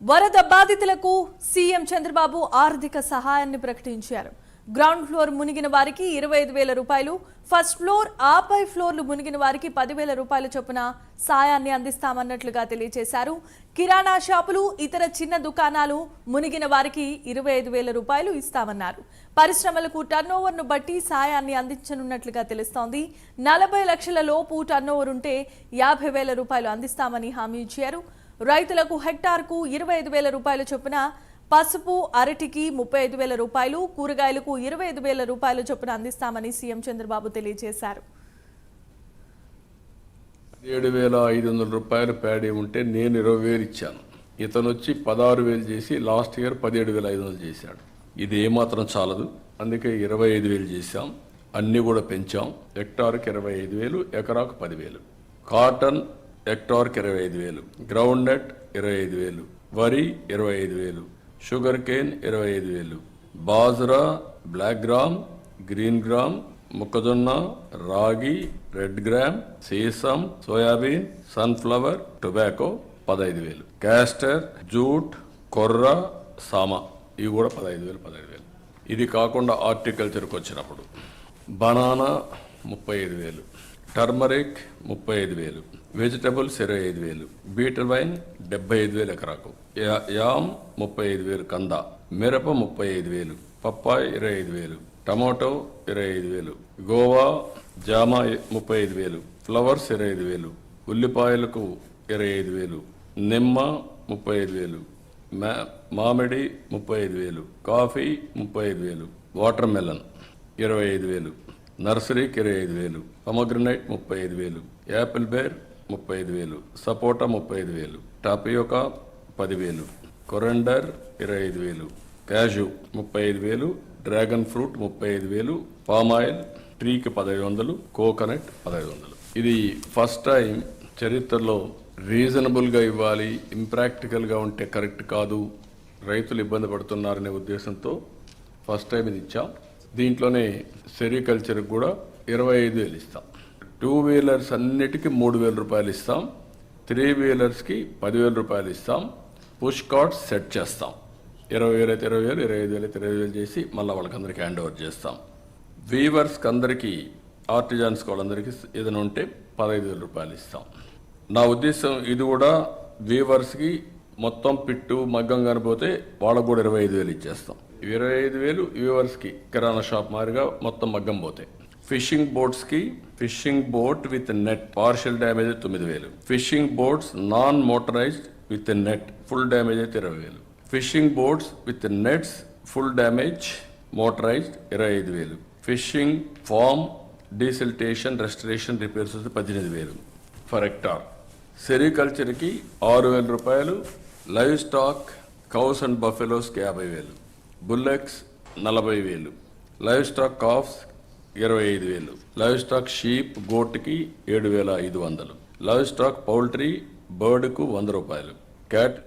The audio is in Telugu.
వరద బాధితులకు సీఎం చంద్రబాబు ఆర్థిక సహాయాన్ని ప్రకటించారు. గ్రౌండ్ ఫ్లోర్ మునిగిన వారికి ఇరవై ఐదు వేల రూపాయలు ఫస్ట్ ఫ్లోర్ ఆపై ఫ్లోర్లు మునిగిన వారికి పదివేల రూపాయల చొప్పున సాయాన్ని అందిస్తామన్నట్లుగా తెలియజేశారు. కిరాణా షాపులు ఇతర చిన్న దుకాణాలు మునిగిన వారికి ఇరవై ఐదు వేల రూపాయలు ఇస్తామన్నారు. పరిశ్రమలకు టర్నోవర్ను బట్టి సాయాన్ని అందించనున్నట్లుగా తెలుస్తోంది. నలభై లక్షల లోపు టర్నోవర్ ఉంటే యాభై వేల రూపాయలు అందిస్తామని హామీ ఇచ్చారు. రైతులకు హెక్టార్కు ఇరవై ఐదు వేల రూపాయల చొప్పున పసుపు అరటికి ముప్పై ఐదు వేల రూపాయలు కూరగాయలకు ఇరవై ఐదు వేల రూపాయల చొప్పున అందిస్తామని సీఎం చంద్రబాబు తెలియజేశారు. ఏడు వేల ఐదు వందల రూపాయలు ప్యాడీ ఉంటే నేను ఇరవై వేలు ఇచ్చాను. ఇతను వచ్చి పదహారు వేలు చేసి లాస్ట్ ఇయర్ పదిహేడు వేల ఐదు వందలు చేశాడు. ఇది ఏమాత్రం చాలదు. అందుకే ఇరవై ఐదు వేలు చేశాం. అన్నీ కూడా పెంచాం. హెక్టార్కి ఇరవై ఐదు వేలు ఎకరాకు పదివేలు కాటన్ హెక్టార్కి ఇరవై ఐదు వేలు గ్రౌండ్ నట్ ఇరవై ఐదు వేలు వరి ఇరవై ఐదు వేలు షుగర్ కేన్ ఇరవై ఐదు వేలు bajra black gram green gram మొక్కజొన్న రాగి రెడ్ గ్రామ్ సీసం సోయాబీన్ సన్ఫ్లవర్ టొబాకో పదహైదు వేలు క్యాస్టర్ జూట్ కొర్ర సామా ఇవి కూడా పదహైదు వేలు పదహైదు వేలు. ఇది కాకుండా హార్టికల్చర్కి వచ్చినప్పుడు బనానా ముప్పై ఐదు వేలు టర్మరిక్ ముప్పై ఐదు వేలు వెజిటబుల్స్ ఇరవై ఐదు వేలు బీటర్ వైన్ డెబ్బై ఐదు వేలు ఎకరాకు యా- యామ్ ముప్పై ఐదు వేలు కంద మిరప ముప్పై ఐదు వేలు పప్పాయి ఇరవై ఐదు వేలు టమాటో ఇరవై ఐదు వేలు గోవా జామ ముప్పై ఐదు వేలు ఫ్లవర్స్ ఇరవై ఐదు వేలు ఉల్లిపాయలకు ఇరవై ఐదు వేలు నిమ్మ ముప్పై ఐదు వేలు మామిడి ముప్పై ఐదు వేలు కాఫీ ముప్పై ఐదు వేలు వాటర్ మెలన్ ఇరవై ఐదు వేలు నర్సరీకి ఇరవై ఐదు వేలు పమగ్రనైట్ ముప్పై ఐదు వేలు యాపిల్ బేర్ ముప్పై ఐదు వేలు సపోటా ముప్పై ఐదు వేలు టాపియోకా పదివేలు కొరండర్ ఇరవై ఐదు వేలు క్యాజు ముప్పై ఐదు వేలు డ్రాగన్ ఫ్రూట్ ముప్పై ఐదు వేలు పామ్ ఆయిల్ ట్రీకి పదహైదు వందలు కోకోనట్ పదహైదు వందలు. ఇది ఫస్ట్ టైం చరిత్రలో రీజనబుల్గా ఇవ్వాలి ఇంప్రాక్టికల్గా ఉంటే కరెక్ట్ కాదు రైతులు ఇబ్బంది పడుతున్నారనే ఉద్దేశంతో ఫస్ట్ టైం ఇది ఇచ్చాం. దీంట్లోనే సెరికల్చర్కి కూడా ఇరవై ఐదు వేలు ఇస్తాం. టూ వీలర్స్ అన్నిటికీ మూడు వేల రూపాయలు ఇస్తాం. త్రీ వీలర్స్కి పదివేల రూపాయలు ఇస్తాం. పుష్ కార్డ్స్ సెట్ చేస్తాం. ఇరవై వేలు అయితే ఇరవై వేలు ఇరవై ఐదు వేలు అయితే ఇరవై వేలు చేసి మళ్ళీ వాళ్ళకి అందరికీ హ్యాండ్ ఓవర్ చేస్తాం. వీవర్స్కి అందరికీ ఆర్టిజాన్స్ వాళ్ళందరికీ ఏదైనా ఉంటే పదహైదు వేల రూపాయలు ఇస్తాం. నా ఉద్దేశం ఇది కూడా వీవర్స్కి మొత్తం పిట్టు మగ్గం కనిపోతే వాళ్ళకు కూడా ఇరవై ఐదు వేలు ఇచ్చేస్తాం. ఇరవై ఐదు వేలు వ్యూవర్స్కి కిరాణా షాప్ మాదిరిగా మొత్తం మగ్గం పోతాయి fishing బోట్స్కి fishing boat with net partial damage తొమ్మిది వేలు. Fishing boats non motorised with net full damage అయితే ఇరవై వేలు. Fishing boats with nets full damage motorised ఇరవై ఐదు వేలు. Fishing farm desiltation restoration repairs వస్తే పద్దెనిమిది వేలు. ఫర్ హెక్టార్ సెరికల్చర్కి ఆరు వేల రూపాయలు లైవ్ స్టాక్ కౌస్ అండ్ బఫెలోస్కి యాభై వేలు. బుల్లెక్స్ నలభై వేలు. లైవ్ స్టాక్ కాఫ్స్ ఇరవై ఐదు వేలు. లైవ్ స్టాక్ షీప్ గోట్కి ఏడు వేల ఐదు వందలు. లైవ్ స్టాక్ పౌల్ట్రీ బర్డ్కు వంద రూపాయలు. క్యాట్